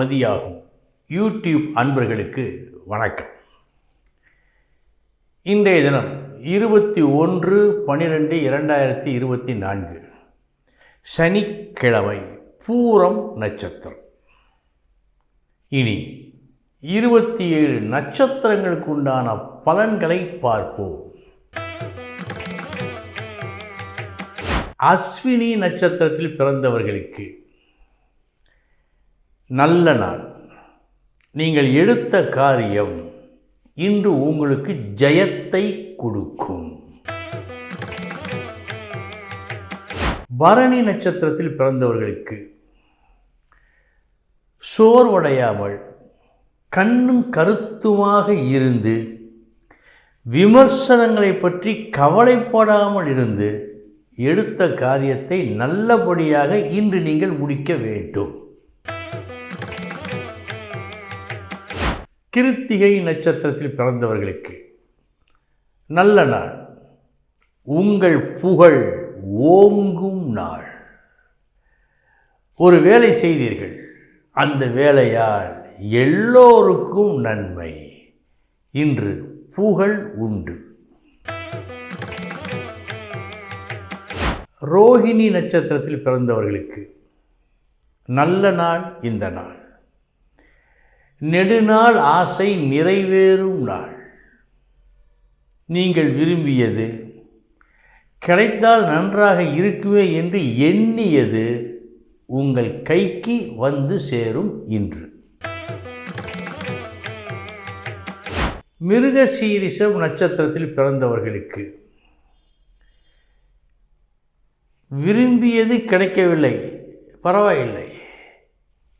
மதியாகும் YouTube அன்பர்களுக்கு வணக்கம். இன்றைய தினம் இருபத்தி ஒன்று பன்னிரெண்டு இரண்டாயிரத்தி இருபத்தி நான்கு. சனிக்கிழமை பூரம் நட்சத்திரம். இனி இருபத்தி ஏழு நட்சத்திரங்களுக்கு உண்டான பலன்களை பார்ப்போம். அஸ்வினி நட்சத்திரத்தில் பிறந்தவர்களுக்கு நல்ல நாள். நீங்கள் எடுத்த காரியம் இன்று உங்களுக்கு ஜெயத்தை கொடுக்கும். பரணி நட்சத்திரத்தில் பிறந்தவர்களுக்கு சோர்வடையாமல் கண்ணும் கருத்துமாக இருந்து விமர்சனங்களை பற்றி கவலைப்படாமல் இருந்து எடுத்த காரியத்தை நல்லபடியாக இன்று நீங்கள் முடிக்க வேண்டும். கிருத்திகை நட்சத்திரத்தில் பிறந்தவர்களுக்கு நல்ல நாள். உங்கள் புகழ் ஓங்கும் நாள். ஒரு வேலை செய்தீர்கள். அந்த வேலையால் எல்லோருக்கும் நன்மை. இன்று புகழ் உண்டு. ரோஹிணி நட்சத்திரத்தில் பிறந்தவர்களுக்கு நல்ல நாள் இந்த நாள். நெடுநாள் ஆசை நிறைவேறும் நாள். நீங்கள் விரும்பியது கிடைத்தால் நன்றாக இருக்குமே என்று எண்ணியது உங்கள் கைக்கு வந்து சேரும் இன்று. மிருக சீரிசம் நட்சத்திரத்தில் பிறந்தவர்களுக்கு விரும்பியது கிடைக்கவில்லை பரவாயில்லை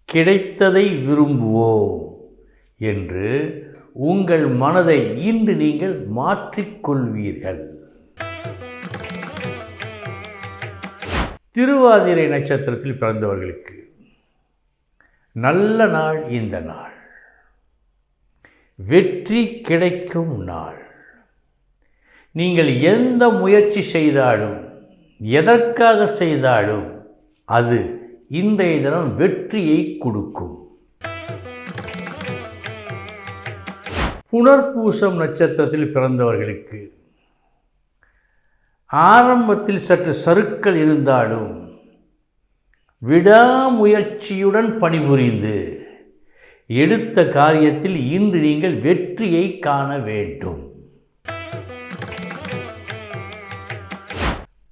கிடைத்ததை விரும்புவோம். என்று உங்கள் மனதை இன்று நீங்கள் மாற்றிக்கொள்வீர்கள். திருவாதிரை நட்சத்திரத்தில் பிறந்தவர்களுக்கு நல்ல நாள் இந்த நாள். வெற்றி கிடைக்கும் நாள். நீங்கள் எந்த முயற்சி செய்தாலும் எதற்காக செய்தாலும் அது இன்றைய தினம் வெற்றியை கொடுக்கும். புனர்பூசம் நட்சத்திரத்தில் பிறந்தவர்களுக்கு ஆரம்பத்தில் சற்று சறுக்கள் இருந்தாலும் விடாமுயற்சியுடன் பணிபுரிந்து எடுத்த காரியத்தில் இன்று நீங்கள் வெற்றியை காண வேண்டும்.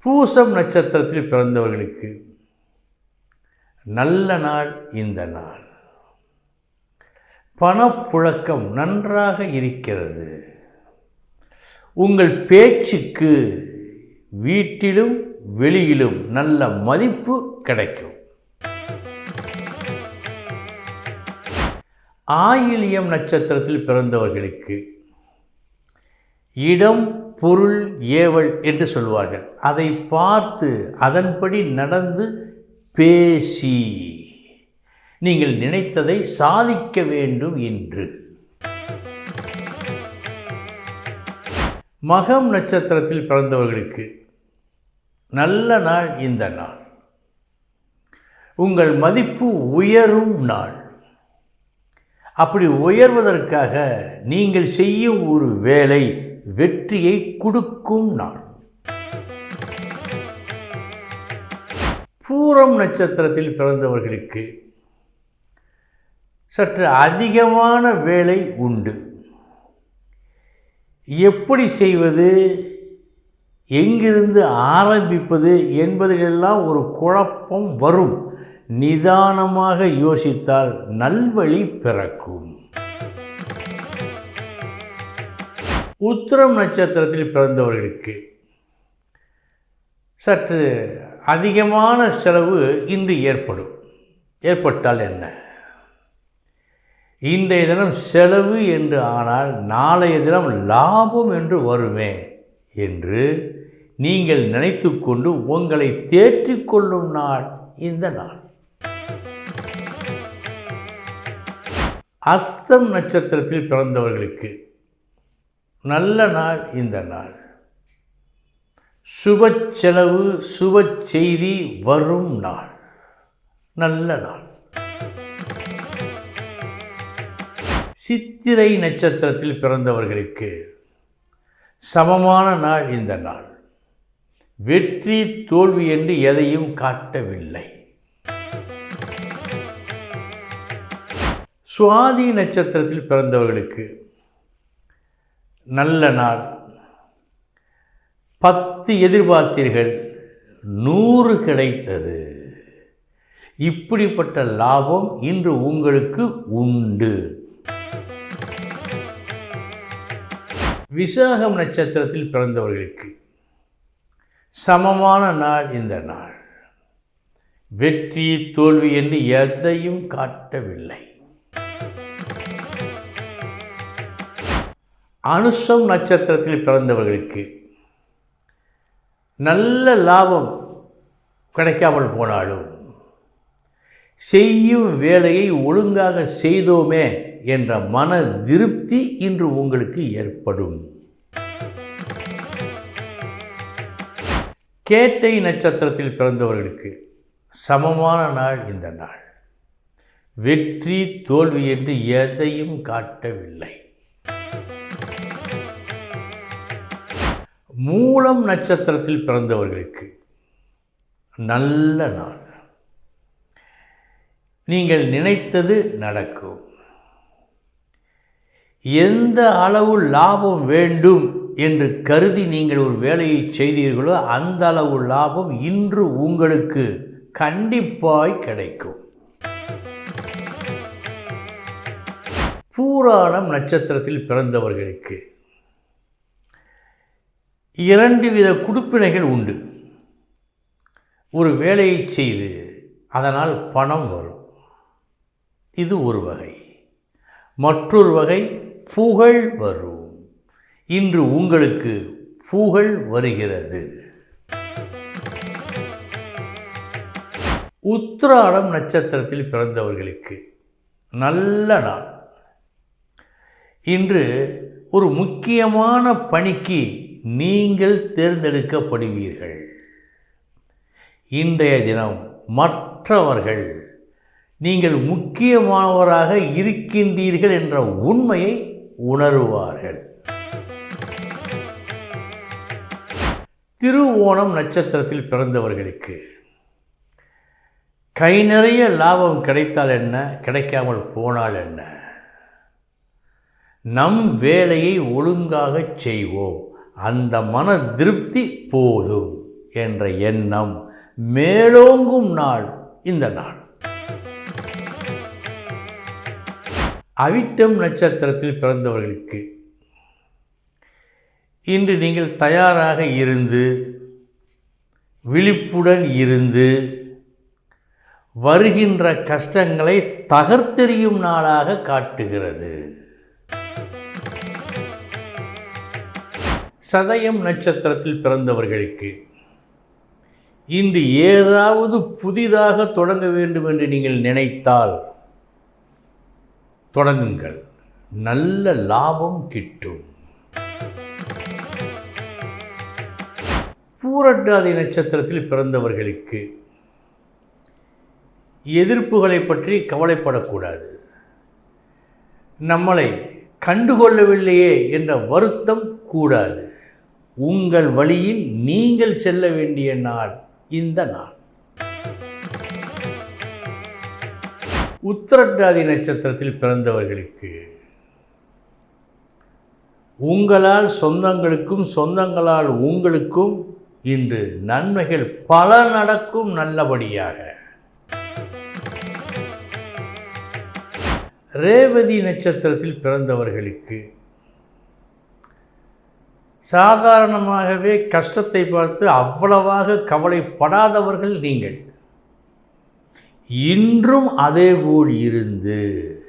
பூசம் நட்சத்திரத்தில் பிறந்தவர்களுக்கு நல்ல நாள் இந்த நாள். பணப்புழக்கம் நன்றாக இருக்கிறது. உங்கள் பேச்சுக்கு வீட்டிலும் வெளியிலும் நல்ல மதிப்பு கிடைக்கும். ஆயிலியம் நட்சத்திரத்தில் பிறந்தவர்களுக்கு இடம் பொருள் ஏவல் என்று சொல்வார்கள். அதை பார்த்து அதன்படி நடந்து பேசி நீங்கள் நினைத்ததை சாதிக்க வேண்டும் என்று. மகம் நட்சத்திரத்தில் பிறந்தவர்களுக்கு நல்ல நாள் இந்த நாள். உங்கள் மதிப்பு உயரும் நாள். அப்படி உயர்வதற்காக நீங்கள் செய்யும் ஒரு வேலை வெற்றியை கொடுக்கும் நாள். பூரம் நட்சத்திரத்தில் பிறந்தவர்களுக்கு சற்று அதிகமான வேலை உண்டு. எப்படி செய்வது? எங்கிருந்து ஆரம்பிப்பது? என்பதிலெல்லாம் ஒரு குழப்பம் வரும். நிதானமாக யோசித்தால் நல்வழி பிறக்கும். உத்திரம் நட்சத்திரத்தில் பிறந்தவர்களுக்கு சற்று அதிகமான செலவு இன்று ஏற்படும். ஏற்பட்டால் என்ன? இன்றைய தினம் செலவு என்று ஆனால் நாளைய தினம் லாபம் என்று வருமே என்று நீங்கள் நினைத்து கொண்டு உங்களை தேற்றிக்கொள்ளும் நாள் இந்த நாள். அஸ்தம் நட்சத்திரத்தில் பிறந்தவர்களுக்கு நல்ல நாள் இந்த நாள். சுப செலவு சுப செய்தி வரும் நாள். நல்ல நாள். சித்திரை நட்சத்திரத்தில் பிறந்தவர்களுக்கு சமமான நாள் இந்த நாள். வெற்றி தோல்வி என்று எதையும் காட்டவில்லை. சுவாதி நட்சத்திரத்தில் பிறந்தவர்களுக்கு நல்ல நாள். பத்து எதிர்பார்த்தீர்கள் நூறு கிடைத்தது. இப்படிப்பட்ட லாபம் இன்று உங்களுக்கு உண்டு. விசாகம் நட்சத்திரத்தில் பிறந்தவர்களுக்கு சமமான நாள் இந்த நாள். வெற்றி தோல்வி என்று எதையும் காட்டவில்லை. அனுஷம் நட்சத்திரத்தில் பிறந்தவர்களுக்கு நல்ல லாபம் கிடைக்காமல் போனாலும் செய்யும் வேலையை ஒழுங்காக செய்தோமே என்ற மன திருப்தி இன்று உங்களுக்கு ஏற்படும். கேட்டை நட்சத்திரத்தில் பிறந்தவர்களுக்கு சமமான நாள் இந்த நாள். வெற்றி தோல்வி என்று எதையும் காட்டவில்லை. மூலம் நட்சத்திரத்தில் பிறந்தவர்களுக்கு நல்ல நாள். நீங்கள் நினைத்தது நடக்கும். எந்த அளவு லாபம் வேண்டும் என்று கருதி நீங்கள் ஒரு வேலையை செய்தீர்களோ அந்த அளவு லாபம் இன்று உங்களுக்கு கண்டிப்பாய் கிடைக்கும். பூராணம் நட்சத்திரத்தில் பிறந்தவர்களுக்கு இரண்டு வித குடுப்பினைகள் உண்டு. ஒரு வேலையை செய்து அதனால் பணம் வரும். இது ஒரு வகை. மற்றொரு வகை புகழ் வரும். இன்று உங்களுக்கு புகழ் வருகிறது. உத்திராடம் நட்சத்திரத்தில் பிறந்தவர்களுக்கு நல்ல நாள். இன்று ஒரு முக்கியமான பணிக்கு நீங்கள் தேர்ந்தெடுக்கப்படுவீர்கள். இன்றைய தினம் மற்றவர்கள் நீங்கள் முக்கியமானவராக இருக்கின்றீர்கள் என்ற உண்மையை உணருவார்கள். திருவோணம் நட்சத்திரத்தில் பிறந்தவர்களுக்கு கை நிறைய லாபம் கிடைத்தால் என்ன? கிடைக்காமல் போனால் என்ன? நம் வேலையை ஒழுங்காக செய்வோம். அந்த மன திருப்தி போதும் என்ற எண்ணம் மேலோங்கும் நாள் இந்த நாள். அவிட்டம் நட்சத்திரத்தில் பிறந்தவர்களுக்கு. இன்று நீங்கள் தயாராக இருந்து விழிப்புடன் இருந்து வருகின்ற கஷ்டங்களை தகர்த்தெறியும் நாளாக காட்டுகிறது. சதயம் நட்சத்திரத்தில் பிறந்தவர்களுக்கு. இன்று ஏதாவது புதிதாக தொடங்க வேண்டும் என்று நீங்கள் நினைத்தால் தொடங்குங்கள். நல்ல லாபம் கிட்டும். பூரட்டாதி நட்சத்திரத்தில் பிறந்தவர்களுக்கு எதிர்ப்புகளை பற்றி கவலைப்படக்கூடாது. நம்மளை கண்டுகொள்ளவில்லையே என்ற வருத்தம் கூடாது. உங்கள் வழியில் நீங்கள் செல்ல வேண்டிய நாள் இந்த நாள். உத்திரட்டாதி நட்சத்திரத்தில் பிறந்தவர்களுக்கு உங்களால் சொந்தங்களுக்கும் சொந்தங்களால் உங்களுக்கும் இன்று நன்மைகள் பல நடக்கும் நல்லபடியாக. ரேவதி நட்சத்திரத்தில் பிறந்தவர்களுக்கு சாதாரணமாகவே கஷ்டத்தை பார்த்து அவ்வளவாக கவலைப்படாதவர்கள் நீங்கள். இன்றும் அதேபோல் இருந்து.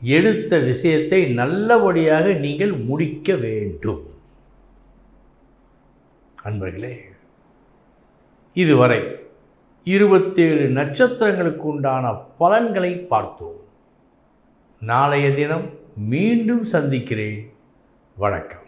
எடுத்த விஷயத்தை நல்லபடியாக நீங்கள் முடிக்க வேண்டும். அன்பர்களே இதுவரை இருபத்தேழு நட்சத்திரங்களுக்கு உண்டான பலன்களை பார்த்தோம். நாளைய தினம் மீண்டும் சந்திக்கிறேன். வணக்கம்.